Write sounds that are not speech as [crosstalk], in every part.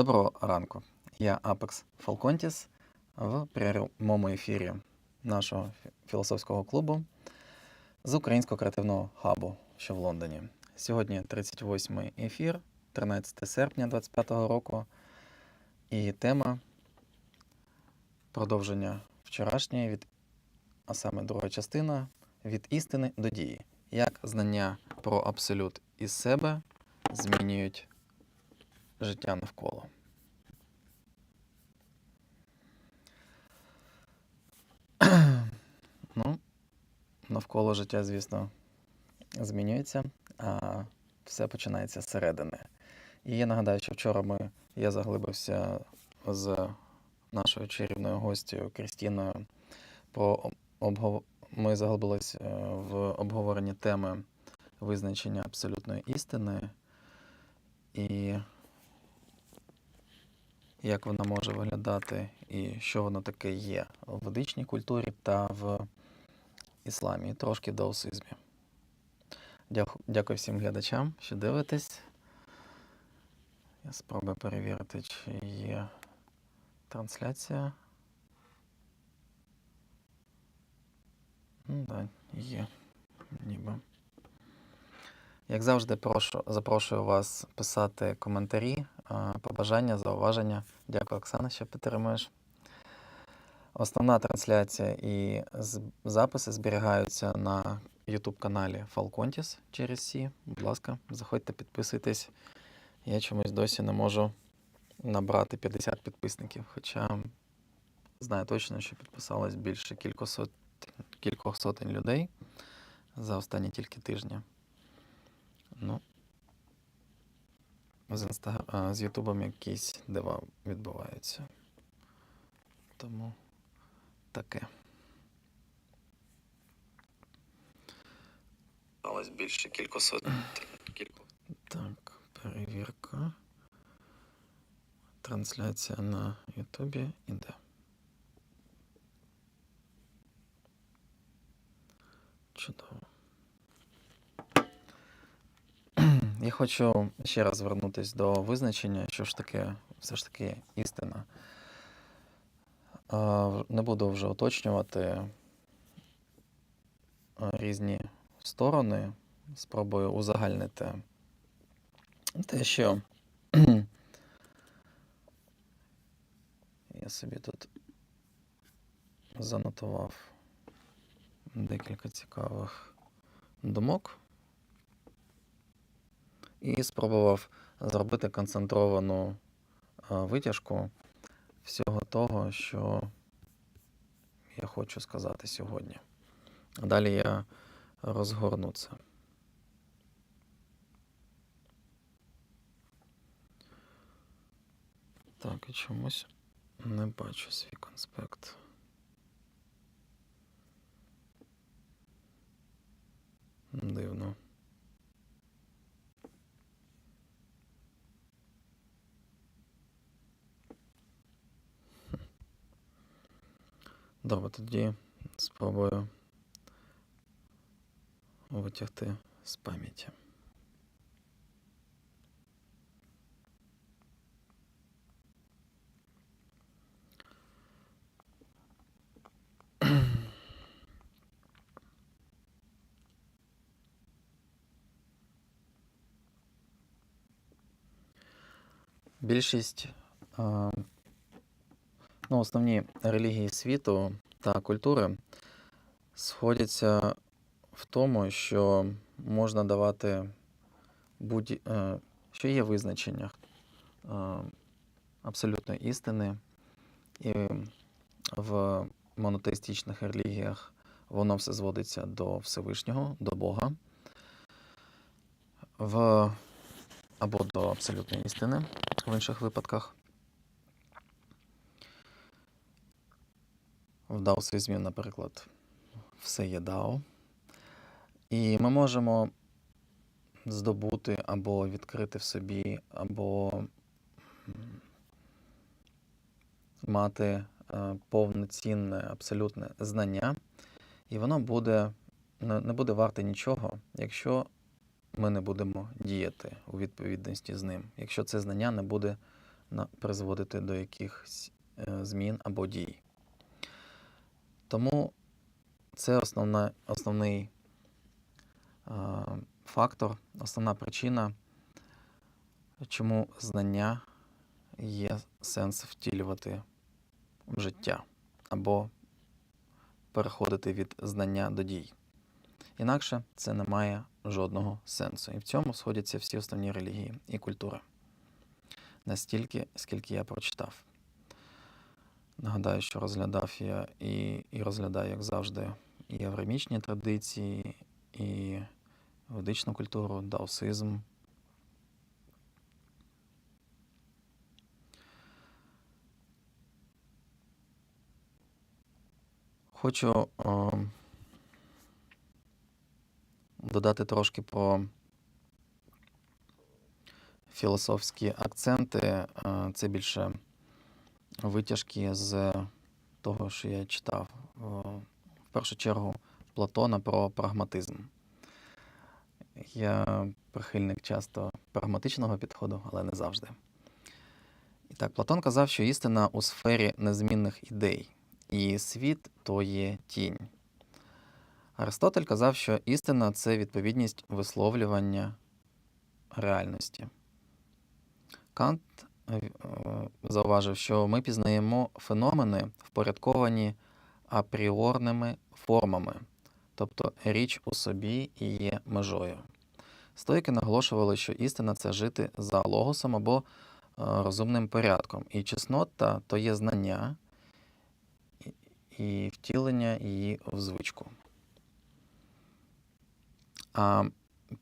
Доброго ранку. Я Апекс Фалконтіс в прямому ефірі нашого філософського клубу з Українського креативного хабу, що в Лондоні. Сьогодні 38-й ефір, 13 серпня 2025 року. І тема продовження вчорашньої, від, а саме друга частина від істини до дії. Як знання про абсолют із себе змінюють життя навколо. Ну, навколо життя, звісно, змінюється, а все починається зсередини. І я нагадаю, що вчора ми, я заглибився з нашою чарівною гостю Крістіною. Про обгов... Ми заглибились е, в обговоренні теми визначення абсолютної істини і як вона може виглядати, і що воно таке є в ведичній культурі та в ісламі, трошки в даосизмі. Дяку- Дякую всім глядачам, що дивитесь. Я спробую перевірити, чи є трансляція. Ну, да, є. Ніби. Як завжди, прошу, запрошую вас писати коментарі, побажання, зауваження. Дякую, Оксана, що підтримуєш. Основна трансляція і записи зберігаються на YouTube каналі Falcontis через C. Будь ласка, заходьте, підписуйтесь. Я чомусь досі не можу набрати 50 підписників, хоча знаю точно, що підписалось більше кількосот, кількох сотень людей за останні тільки тижні. Ну, з, інстагра... а, з Ютубом якісь дива відбуваються. Тому таке. Ось більше кількосот. Кілько... Так, перевірка. Трансляція на Ютубі іде. Чудово. [clears throat] Я хочу ще раз звернутися до визначення, що ж таке все ж таки істина. Не буду вже уточнювати. Різні сторони. Спробую узагальнити. Те, що [clears throat] я собі тут занотував декілька цікавих думок і спробував зробити концентровану витяжку всього того, що я хочу сказати сьогодні. А Далі я розгорну це. Так, і чомусь не бачу свій конспект. Добре, тоді спробую витягти з пам'яті. Більшість, а, ну, основні релігії світу та культури сходяться в тому, що можна давати будь, е, що є визначення е, абсолютної істини, і в монотеїстичних релігіях воно все зводиться до Всевишнього, до Бога, в, або до абсолютної істини в інших випадках. В даосизмі, наприклад, все є дао. І ми можемо здобути або відкрити в собі, або мати е, повноцінне, абсолютне знання, і воно буде, не не буде варте нічого, якщо ми не будемо діяти у відповідності з ним, якщо це знання не буде призводити до якихось е, змін або дій. Тому це основна, основний е, фактор, основна причина, чому знання є сенс втілювати в життя або переходити від знання до дій. Інакше це не має жодного сенсу. І в цьому сходяться всі основні релігії і культури. Настільки, скільки я прочитав. Нагадаю, що розглядав я і, і розглядаю, як завжди, і аврамічні традиції, і ведичну культуру, даосизм. Хочу о, додати трошки про філософські акценти. Це більше витяжки з того, що я читав. В першу чергу Платона про прагматизм. Я прихильник часто прагматичного підходу, але не завжди. І так, Платон казав, що істина у сфері незмінних ідей, і світ то є тінь. Аристотель казав, що істина це відповідність висловлювання реальності. Кант зауважив, що ми пізнаємо феномени, впорядковані апріорними формами, тобто річ у собі і є межою. Стоїки наголошували, що істина це жити за логосом або е, розумним порядком, і чеснота то є знання і- втілення її в звичку. А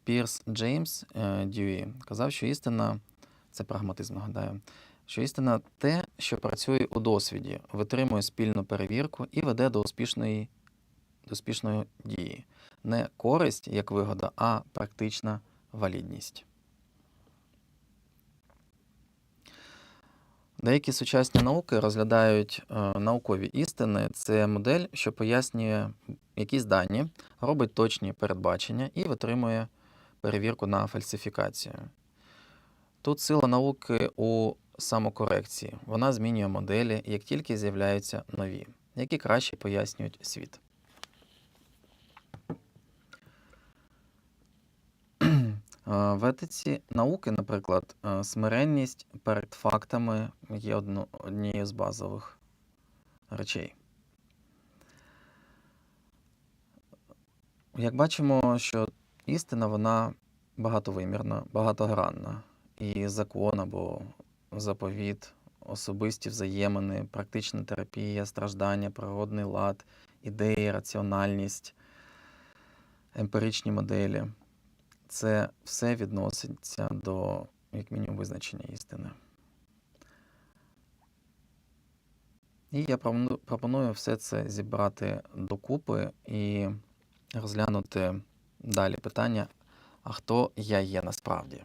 Пірс Джеймс е, казав, що істина це прагматизм, нагадаю, що істина те, що працює у досвіді, витримує спільну перевірку і веде до успішної, до успішної дії. Не користь як вигода, а практична валідність. Деякі сучасні науки розглядають е, наукові істини. Це модель, що пояснює якісь дані, робить точні передбачення і витримує перевірку на фальсифікацію. Тут сила науки у самокорекції. Вона змінює моделі, як тільки з'являються нові, які краще пояснюють світ. В етиці науки, наприклад, смиренність перед фактами є однією з базових речей. Як бачимо, що істина вона багатовимірна, багатогранна. І закон або заповіт, особисті взаємини, практична терапія, страждання, природний лад, ідеї, раціональність, емпіричні моделі. Це все відноситься до, як мінімум, визначення істини. І я пропоную все це зібрати докупи і розглянути далі питання, а хто я є насправді.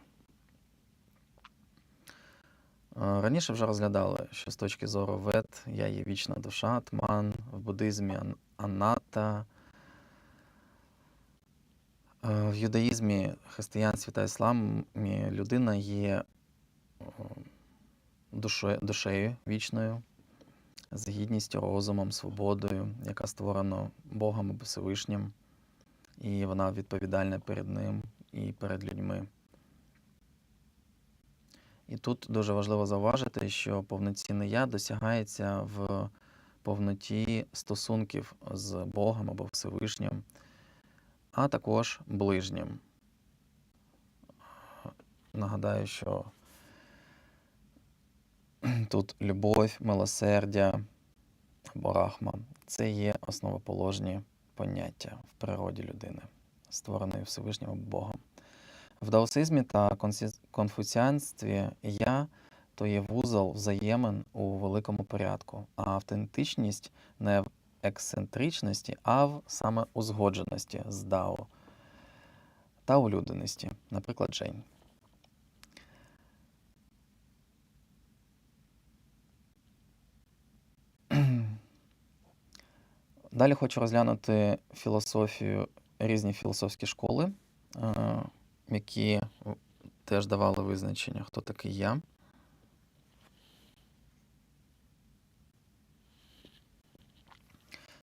Е, Раніше вже розглядали, що з точки зору вед я є вічна душа, тман, в буддизмі ан- аната, Е, в юдаїзмі, християнстві та ісламі людина є о, душою, душею вічною, з гідністю, розумом, свободою, яка створена Богом або Всевишнім, і вона відповідальна перед ним і перед людьми. І тут дуже важливо зауважити, що повноцінне я досягається в повноті стосунків з Богом або Всевишнім, а також ближнім. Нагадаю, що тут любов, милосердя або рахма це є основоположні поняття в природі людини, створеної Всевишнім Богом. В даосизмі та конфуціанстві я то є вузол взаємин у великому порядку, а автентичність не в ексцентричності, а в саме узгодженості з дао та улюденості, наприклад, Жень. Далі хочу розглянути філософію, різні філософські школи, е, які теж давали визначення, хто такий я.